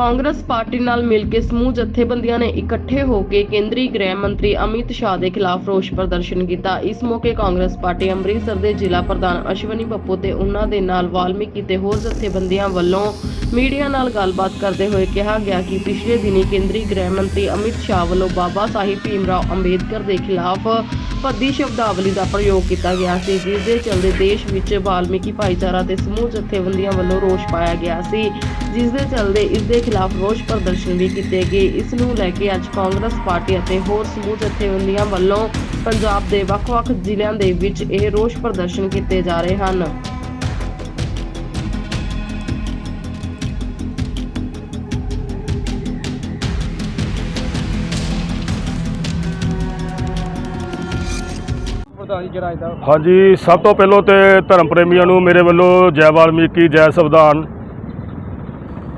Congress party ਨਾਲ ਮਿਲ ਕੇ ਸਮੂਹ ਜਥੇਬੰਦੀਆਂ ਨੇ ਇਕੱਠੇ ਹੋ ਕੇ ਕੇਂਦਰੀ ਗ੍ਰਹਿ ਮੰਤਰੀ ਅਮਿਤ ਸ਼ਾਹ ਦੇ ਖਿਲਾਫ ਰੋਸ ਪ੍ਰਦਰਸ਼ਨ ਕੀਤਾ। ਇਸ ਮੌਕੇ ਕਾਂਗਰਸ ਪਾਰਟੀ ਅੰਮ੍ਰਿਤਸਰ ਦੇ ਜ਼ਿਲ੍ਹਾ ਪ੍ਰਧਾਨ ਅਸ਼ਵਨੀ ਬੱਪੂ ਤੇ ਉਹਨਾਂ ਦੇ ਨਾਲ ਵਾਲਮੀਕੀ ਤੇ ਹੋਰ ਜਥੇਬੰਦੀਆਂ ਵੱਲੋਂ ਮੀਡੀਆ ਨਾਲ ਗੱਲਬਾਤ ਕਰਦੇ ਹੋਏ ਕਿਹਾ ਗਿਆ ਕਿ ਪਿਛਲੇ ਦਿਨੀ ਕੇਂਦਰੀ ਗ੍ਰਹਿ ਮੰਤਰੀ ਅਮਿਤ ਸ਼ਾਹ ਵੱਲੋਂ ਬਾਬਾ ਸਾਹਿਬ ਭੀਮਰਾਓ ਅੰਬੇਦਕਰ ਦੇ ਖਿਲਾਫ ਭੱਦੀ ਸ਼ਬਦਾਵਲੀ ਦਾ ਪ੍ਰਯੋਗ ਕੀਤਾ ਗਿਆ ਸੀ ਜਿਸ ਦੇ ਚਲਦੇ ਦੇਸ਼ ਵਿੱਚ ਵਾਲਮੀਕੀ ਭਾਈਚਾਰਾ ਤੇ ਸਮੂਹ ਜਥੇਬੰਦੀਆਂ ਵੱਲੋਂ ਰੋਸ ਪਾਇਆ ਗਿਆ ਸੀ। ਜਿਸ ਦੇ ਚਲਦੇ ਇਸ ਦੇ ਖਿਲਾਫ ਰੋਸ ਪ੍ਰਦਰਸ਼ਨ ਵੀ ਕੀਤੇ ਗਏ। ਇਸ ਨੂੰ ਲੈ ਕੇ ਅੱਜ ਕਾਂਗਰਸ ਪਾਰਟੀ ਅਤੇ ਹੋਰ ਸਮੂਹ ਜਥੇਬੰਦੀਆਂ ਵੱਲੋਂ ਪੰਜਾਬ ਦੇ ਵੱਖ-ਵੱਖ ਜ਼ਿਲ੍ਹਿਆਂ ਦੇ ਵਿੱਚ ਇਹ ਰੋਸ ਪ੍ਰਦਰਸ਼ਨ ਕੀਤੇ ਜਾ ਰਹੇ ਹਨ। ਹਾਂਜੀ ਸਭ ਤੋਂ ਪਹਿਲਾਂ ਤੇ ਧਰਮ ਪ੍ਰੇਮੀਆਂ ਨੂੰ ਮੇਰੇ ਵੱਲੋਂ ਜੈ ਵਾਲਮੀਕੀ ਜੈ ਸੰਵਿਧਾਨ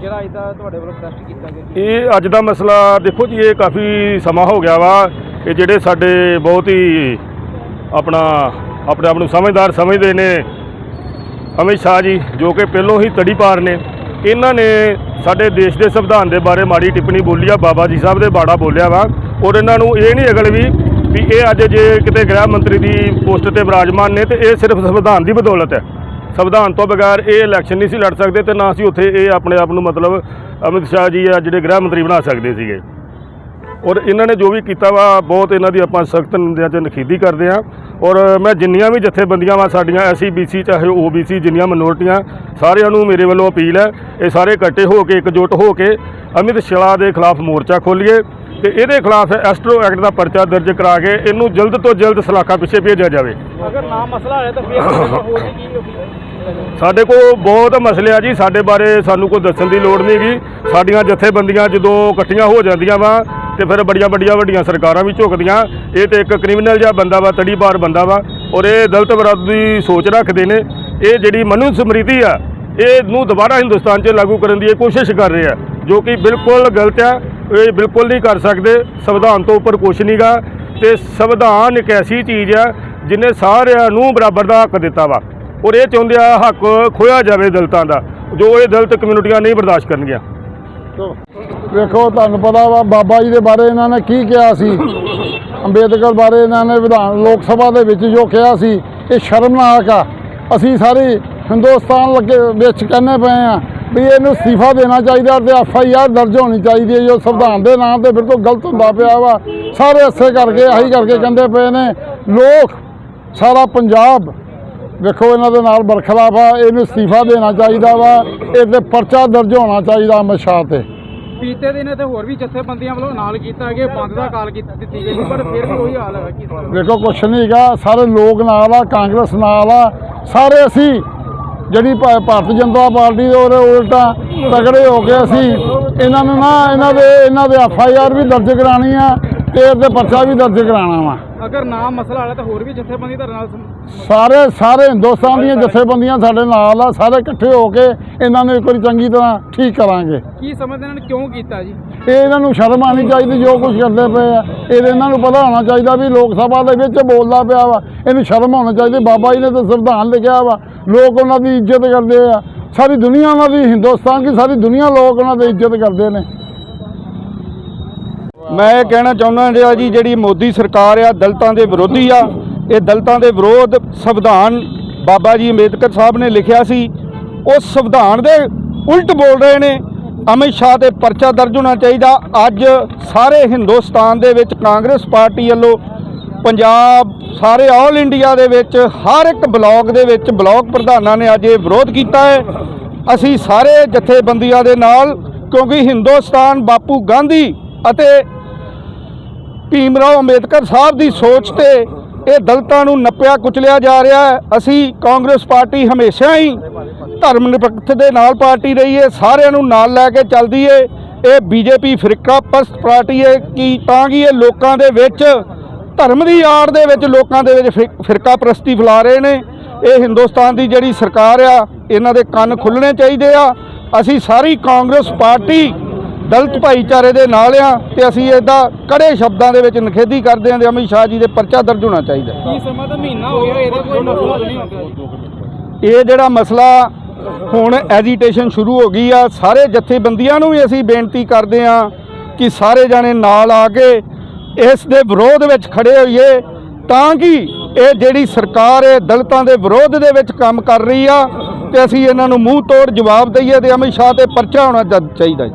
ਜਿਹੜਾ ਇਹਦਾ ਤੁਹਾਡੇ ਵੱਲੋਂ ਪ੍ਰੈਸਟ ਕੀਤਾ ਗਿਆ ਇਹ ਅੱਜ ਦਾ ਮਸਲਾ ਦੇਖੋ ਜੀ, ਇਹ ਕਾਫੀ ਸਮਾਂ ਹੋ ਗਿਆ ਵਾ। ਇਹ ਜਿਹੜੇ ਸਾਡੇ ਬਹੁਤ ਹੀ ਆਪਣਾ, ਆਪਣੇ ਆਪ ਨੂੰ ਸਮਝਦਾਰ ਸਮਝਦੇ ਨੇ ਅਮਿਤ ਸ਼ਾਹ ਜੀ, ਜੋ ਕਿ ਪਹਿਲੋਂ ਹੀ ਤੜੀ ਪਾਰ ਨੇ। ਇਹਨਾਂ ਨੇ ਸਾਡੇ ਦੇਸ਼ ਦੇ ਸੰਵਿਧਾਨ ਦੇ ਬਾਰੇ ਮਾੜੀ ਟਿੱਪਣੀ ਬੋਲੀ ਆ, ਬਾਬਾ ਜੀ ਸਾਹਿਬ ਦੇ ਬਾੜਾ ਬੋਲਿਆ ਵਾ। ਔਰ ਇਹਨਾਂ ਨੂੰ ਇਹ ਨਹੀਂ ਅਗਲ ਵੀ ਵੀ ਇਹ ਅੱਜ ਜੇ ਕਿਤੇ ਗ੍ਰਹਿ ਮੰਤਰੀ ਦੀ ਪੋਸਟ ਤੇ ਬਿਰਾਜਮਾਨ ਨੇ, ਤੇ ਇਹ ਸਿਰਫ ਸੰਵਿਧਾਨ ਦੀ ਬਦੌਲਤ ਹੈ। ਸੰਵਿਧਾਨ ਤੋਂ ਬਗੈਰ ਇਹ ਇਲੈਕਸ਼ਨ ਨਹੀਂ ਸੀ ਲੜ ਸਕਦੇ ਤੇ ਨਾ ਅਸੀਂ ਉੱਥੇ ਇਹ ਆਪਣੇ ਆਪ ਨੂੰ ਮਤਲਬ ਅਮਿਤ ਸ਼ਾਹ ਜੀ ਆ ਜਿਹੜੇ ਗ੍ਰਹਿ ਮੰਤਰੀ ਬਣਾ ਸਕਦੇ ਸੀਗੇ। ਔਰ ਇਹਨਾਂ ਨੇ ਜੋ ਵੀ ਕੀਤਾ ਵਾ, ਬਹੁਤ ਇਹਨਾਂ ਦੀ ਆਪਾਂ ਸਖਤ ਨਿੰਦਿਆ ਚ ਨਖੇਦੀ ਕਰਦੇ ਆ। ਔਰ ਮੈਂ ਜਿੰਨੀਆਂ ਵੀ ਜਥੇਬੰਦੀਆਂ ਵਾ, ਸਾਡੀਆਂ ਐਸਸੀ ਬੀਸੀ ਚਾਹੇ ਓਬੀਸੀ ਜਿੰਨੀਆਂ ਮਿਨੋਰਟੀਆਂ ਸਾਰਿਆਂ ਨੂੰ ਮੇਰੇ ਵੱਲੋਂ ਅਪੀਲ ਹੈ, ਇਹ ਸਾਰੇ ਇਕੱਠੇ ਹੋ ਕੇ, ਇਕਜੁੱਟ ਹੋ ਕੇ ਅਮਿਤ ਸ਼ਾਹ ਦੇ ਖਿਲਾਫ ਮੋਰਚਾ ਖੋਲੀਏ ਤੇ ਇਹਦੇ ਖਿਲਾਫ ਐਸਟਰੋ ਐਕਟ ਦਾ ਪਰਚਾ ਦਰਜ ਕਰਾ ਕੇ ਇਹਨੂੰ ਜਲਦ ਤੋਂ ਜਲਦ ਸਲਾਖਾ ਪਿੱਛੇ ਭੇਜਿਆ ਜਾਵੇ। ਅਗਰ ਨਾ ਮਸਲਾ ਹੋਇਆ ਤਾਂ ਫਿਰ ਹੋਰ ਕੀ ਸਾਡੇ ਕੋਲ ਬਹੁਤ ਮਸਲੇ ਆ ਜੀ, ਸਾਡੇ ਬਾਰੇ ਸਾਨੂੰ ਕੋਈ ਦੱਸਣ ਦੀ ਲੋੜ ਨਹੀਂ ਗੀ। ਸਾਡੀਆਂ ਜਥੇਬੰਦੀਆਂ ਜਦੋਂ ਇਕੱਠੀਆਂ ਹੋ ਜਾਂਦੀਆਂ ਵਾ, ਤੇ ਫਿਰ ਬੜੀਆਂ ਬੜੀਆਂ ਵੱਡੀਆਂ ਸਰਕਾਰਾਂ ਵੀ ਝੁਕਦੀਆਂ। ਇਹ ਤੇ ਇੱਕ ਕ੍ਰਿਮੀਨਲ ਜਿਹਾ ਬੰਦਾ ਵਾ, ਤੜੀਬਾਰ ਬੰਦਾ ਵਾ, ਔਰ ਇਹ ਦਲਤ ਵਿਰੋਧੀ ਸੋਚ ਰੱਖਦੇ ਨੇ। ਇਹ ਜਿਹੜੀ ਮਨੂ ਸਮ੍ਰਿਤੀ ਆ ਇਹ ਨੂੰ ਦੁਬਾਰਾ ਹਿੰਦੁਸਤਾਨ 'ਚ ਲਾਗੂ ਕਰਨ ਦੀ ਇਹ ਕੋਸ਼ਿਸ਼ ਕਰ ਰਹੇ ਆ, ਜੋ ਕਿ ਬਿਲਕੁਲ ਗਲਤ ਆ, ਇਹ ਬਿਲਕੁਲ ਨਹੀਂ ਕਰ ਸਕਦੇ, ਸੰਵਿਧਾਨ ਤੋਂ ਉੱਪਰ ਕੁਛ ਨਹੀਂਗਾ ਤੇ ਸੰਵਿਧਾਨ ਇੱਕ ਐਸੀ ਚੀਜ਼ ਆ ਜਿਹਨੇ ਸਾਰਿਆਂ ਨੂੰ ਬਰਾਬਰ ਦਾ ਹੱਕ ਦਿੱਤਾ ਵਾ। ਔਰ ਇਹ ਚਾਹੁੰਦੇ ਆ ਹੱਕ ਖੋਇਆ ਜਾਵੇ ਦਲਤਾਂ ਦਾ, ਜੋ ਇਹ ਦਲਤ ਕਮਿਊਨਿਟੀਆਂ ਨਹੀਂ ਬਰਦਾਸ਼ਤ ਕਰਨਗੀਆਂ। ਵੇਖੋ, ਤੁਹਾਨੂੰ ਪਤਾ ਵਾ, ਬਾਬਾ ਜੀ ਦੇ ਬਾਰੇ ਇਹਨਾਂ ਨੇ ਕੀ ਕਿਹਾ ਸੀ? ਅੰਬੇਦਕਰ ਬਾਰੇ ਇਹਨਾਂ ਨੇ ਵਿਧਾਨ, ਲੋਕ ਸਭਾ ਦੇ ਵਿੱਚ ਜੋ ਕਿਹਾ ਸੀ, ਇਹ ਸ਼ਰਮਨਾਕ ਆ। ਅਸੀਂ ਸਾਰੇ ਹਿੰਦੁਸਤਾਨ ਲੱਗੇ ਵਿੱਚ ਕਹਿੰਦੇ ਪਏ ਆ ਵੀ ਇਹਨੂੰ ਅਸਤੀਫਾ ਦੇਣਾ ਚਾਹੀਦਾ ਤੇ ਐਫ ਆਈ ਆਰ ਦਰਜ ਹੋਣੀ ਚਾਹੀਦੀ ਹੈ, ਜੋ ਸੰਵਿਧਾਨ ਦੇ ਨਾਂ ਤੇ ਬਿਲਕੁਲ ਗਲਤ ਹੁੰਦਾ ਪਿਆ ਵਾ। ਸਾਰੇ ਇਸੇ ਕਰਕੇ, ਆਹੀ ਕਰਕੇ ਕਹਿੰਦੇ ਪਏ ਨੇ, ਲੋਕ, ਸਾਰਾ ਪੰਜਾਬ ਵੇਖੋ ਇਹਨਾਂ ਦੇ ਨਾਲ ਬਰਖਲਾਫ ਆ ਇਹਨੂੰ ਅਸਤੀਫਾ ਦੇਣਾ ਚਾਹੀਦਾ ਵਾ ਇਹ ਤੇ ਪਰਚਾ ਦਰਜ ਹੋਣਾ ਚਾਹੀਦਾ ਅਮਿਤ ਸ਼ਾਹ ਤੇ। ਪੀਤੇ ਦੇ ਨੇ ਤੇ ਹੋਰ ਵੀ ਜਥੇਬੰਦੀਆਂ ਵੱਲੋਂ ਨਾਲ ਕੀਤਾ ਗਿਆ ਬੰਦ ਦਾ ਕਾਲ ਕੀਤੀ ਦਿੱਤੀ ਗਈ ਪਰ ਫਿਰ ਵੀ ਉਹੀ ਹਾਲ ਹੈ? ਤਰ੍ਹਾਂ ਵੇਖੋ ਕੁਛ ਨਹੀਂ ਹੈਗਾ ਸਾਰੇ ਲੋਕ ਨਾਲ ਆ ਕਾਂਗਰਸ ਨਾਲ ਆ ਸਾਰੇ ਅਸੀਂ ਜਿਹੜੀ ਭਾਰਤੀ ਜਨਤਾ ਪਾਰਟੀ ਦੇ ਉਹਦੇ ਉਲਟਾ ਤਗੜੇ ਹੋ ਕੇ ਅਸੀਂ ਇਹਨਾਂ ਨੂੰ ਨਾ ਇਹਨਾਂ ਦੇ ਇਹਨਾਂ ਦੇ ਐਫ ਆਈ ਆਰ ਵੀ ਦਰਜ ਕਰਾਣੀ ਆ ਤੇ ਇਹਦੇ ਪਰਚਾ ਵੀ ਦਰਜ ਕਰਾਉਣਾ ਵਾ। ਅਗਰ ਨਾ ਮਸਲਾ ਹੋਇਆ ਤਾਂ ਹੋਰ ਵੀ ਜਥੇਬੰਦੀ ਤੁਹਾਡੇ ਨਾਲ ਸਾਰੇ ਸਾਰੇ ਹਿੰਦੁਸਤਾਨ ਦੀਆਂ ਜਥੇਬੰਦੀਆਂ ਸਾਡੇ ਨਾਲ ਆ ਸਾਰੇ ਇਕੱਠੇ ਹੋ ਕੇ ਇਹਨਾਂ ਨੂੰ ਇੱਕ ਵਾਰੀ ਚੰਗੀ ਤਰ੍ਹਾਂ ਠੀਕ ਕਰਾਂਗੇ। ਕੀ ਸਮਝਦੇ ਨੇ ਕਿਉਂ ਕੀਤਾ ਜੀ? ਇਹ ਇਹਨਾਂ ਨੂੰ ਸ਼ਰਮ ਆਣੀ ਚਾਹੀਦੀ ਜੋ ਕੁਝ ਕਰਦੇ ਪਏ ਆ। ਇਹ ਇਹਨਾਂ ਨੂੰ ਪਤਾ ਹੋਣਾ ਚਾਹੀਦਾ ਵੀ ਲੋਕ ਸਭਾ ਦੇ ਵਿੱਚ ਬੋਲਦਾ ਪਿਆ ਵਾ। ਇਹਨੂੰ ਸ਼ਰਮ ਹੋਣੀ ਚਾਹੀਦੀ ਬਾਬਾ ਜੀ ਨੇ ਤਾਂ ਸੰਵਿਧਾਨ ਲਿਖਿਆ ਵਾ। ਲੋਕ ਉਹਨਾਂ ਦੀ ਇੱਜ਼ਤ ਕਰਦੇ ਆ। ਸਾਰੀ ਦੁਨੀਆ ਉਹਨਾਂ ਦੀ ਹਿੰਦੁਸਤਾਨ ਦੀ ਸਾਰੀ ਦੁਨੀਆ ਲੋਕ ਉਹਨਾਂ ਦੀ ਇੱਜ਼ਤ ਕਰਦੇ ਨੇ। ਮੈਂ ਇਹ ਕਹਿਣਾ ਚਾਹੁੰਦਾ ਜਿਹੜਾ ਜੀ ਜਿਹੜੀ ਮੋਦੀ ਸਰਕਾਰ ਆ ਦਲਿਤਾਂ ਦੇ ਵਿਰੋਧੀ ਆ ਇਹ ਦਲਤਾਂ ਦੇ ਵਿਰੋਧ ਸੰਵਿਧਾਨ ਬਾਬਾ ਜੀ ਅੰਬੇਦਕਰ ਸਾਹਿਬ ਨੇ ਲਿਖਿਆ ਸੀ। ਉਸ ਸੰਵਿਧਾਨ ਦੇ ਉਲਟ ਬੋਲ ਰਹੇ ਨੇ। ਅਮਿਤ ਸ਼ਾਹ ਤੇ ਪਰਚਾ ਦਰਜ ਹੋਣਾ ਚਾਹੀਦਾ। ਅੱਜ ਸਾਰੇ ਹਿੰਦੁਸਤਾਨ ਦੇ ਵਿੱਚ ਕਾਂਗਰਸ ਪਾਰਟੀ ਵੱਲੋਂ ਪੰਜਾਬ, ਸਾਰੇ ਆਲ ਇੰਡੀਆ ਦੇ ਵਿੱਚ ਹਰ ਇੱਕ ਬਲਾਕ ਦੇ ਵਿੱਚ ਬਲਾਕ ਪ੍ਰਧਾਨਾਂ ਨੇ ਅੱਜ ਇਹ ਵਿਰੋਧ ਕੀਤਾ ਹੈ। ਅਸੀਂ ਸਾਰੇ ਜਥੇਬੰਦੀਆਂ ਦੇ ਨਾਲ, ਕਿਉਂਕਿ ਹਿੰਦੁਸਤਾਨ ਬਾਪੂ ਗਾਂਧੀ ਅਤੇ ਭੀਮ ਰਾਓ ਅੰਬੇਦਕਰ ਸਾਹਿਬ ਦੀ ਸੋਚ ਤੇ ਇਹ ਦਲਤਾਂ ਨੂੰ ਨੱਪਿਆ ਕੁਚਲਿਆ ਜਾ ਰਿਹਾ ਹੈ। ਅਸੀਂ ਕਾਂਗਰਸ ਪਾਰਟੀ ਹਮੇਸ਼ਾ ਹੀ ਧਰਮ ਨਿਰਪੱਖ ਦੇ ਨਾਲ ਪਾਰਟੀ ਰਹੀ ਹੈ। ਸਾਰਿਆਂ ਨੂੰ ਨਾਲ ਲੈ ਕੇ ਚੱਲਦੀ ਹੈ। ਇਹ ਬੀਜੇਪੀ ਫਿਰਕਾ ਪਰਸਤ ਪਾਰਟੀ ਹੈ ਕਿ ਤਾਂ ਕਿ ਇਹ ਲੋਕਾਂ ਦੇ ਵਿੱਚ ਧਰਮ ਦੀ ਆੜ ਦੇ ਵਿੱਚ ਲੋਕਾਂ ਦੇ ਵਿੱਚ ਫਿ- ਫਿਰਕਾ ਪ੍ਰਸਤੀ ਫੈਲਾ ਰਹੇ ਨੇ। ਇਹ ਹਿੰਦੁਸਤਾਨ ਦੀ ਜਿਹੜੀ ਸਰਕਾਰ ਆ, ਇਹਨਾਂ ਦੇ ਕੰਨ ਖੁੱਲਣੇ ਚਾਹੀਦੇ ਆ। ਅਸੀਂ ਸਾਰੀ ਕਾਂਗਰਸ ਪਾਰਟੀ ਦਲਿਤ ਭਾਈਚਾਰੇ ਦੇ ਨਾਲ ਆ ਤੇ ਅਸੀਂ ਇਹਦਾ ਕੜੇ ਸ਼ਬਦਾਂ ਦੇ ਵਿੱਚ ਨਿਖੇਧੀ ਕਰਦੇ ਹਾਂ ਤੇ ਅਮਿਤ ਸ਼ਾਹ ਜੀ ਦੇ ਪਰਚਾ ਦਰਜ ਹੋਣਾ ਚਾਹੀਦਾ। ਕੀ ਸਮਾਂ ਤਾਂ ਮਹੀਨਾ ਹੋ ਗਿਆ ਇਹਦਾ ਕੋਈ ਮਸਲਾ ਨਹੀਂ ਹੁੰਦਾ ਇਹ ਜਿਹੜਾ ਮਸਲਾ ਹੁਣ ਐਜੀਟੇਸ਼ਨ ਸ਼ੁਰੂ ਹੋ ਗਈ ਆ ਸਾਰੇ ਜਥੇਬੰਦੀਆਂ ਨੂੰ ਵੀ ਅਸੀਂ ਬੇਨਤੀ ਕਰਦੇ ਆ ਕਿ ਸਾਰੇ ਜਾਣੇ ਨਾਲ ਆ ਕੇ ਇਸ ਦੇ ਵਿਰੋਧ ਵਿੱਚ ਖੜੇ ਹੋਈਏ ਤਾਂ ਕਿ ਇਹ ਜਿਹੜੀ ਸਰਕਾਰ ਹੈ ਦਲਿਤਾਂ ਦੇ ਵਿਰੋਧ ਦੇ ਵਿੱਚ ਕੰਮ ਕਰ ਰਹੀ ਆ ਤੇ ਅਸੀਂ ਇਹਨਾਂ ਨੂੰ ਮੂੰਹ ਤੋੜ ਜਵਾਬ ਦਈਏ ਤੇ ਅਮਿਤ ਸ਼ਾਹ ਤੇ ਪਰਚਾ ਹੋਣਾ ਜਦ ਚਾਹੀਦਾ ਜੀ।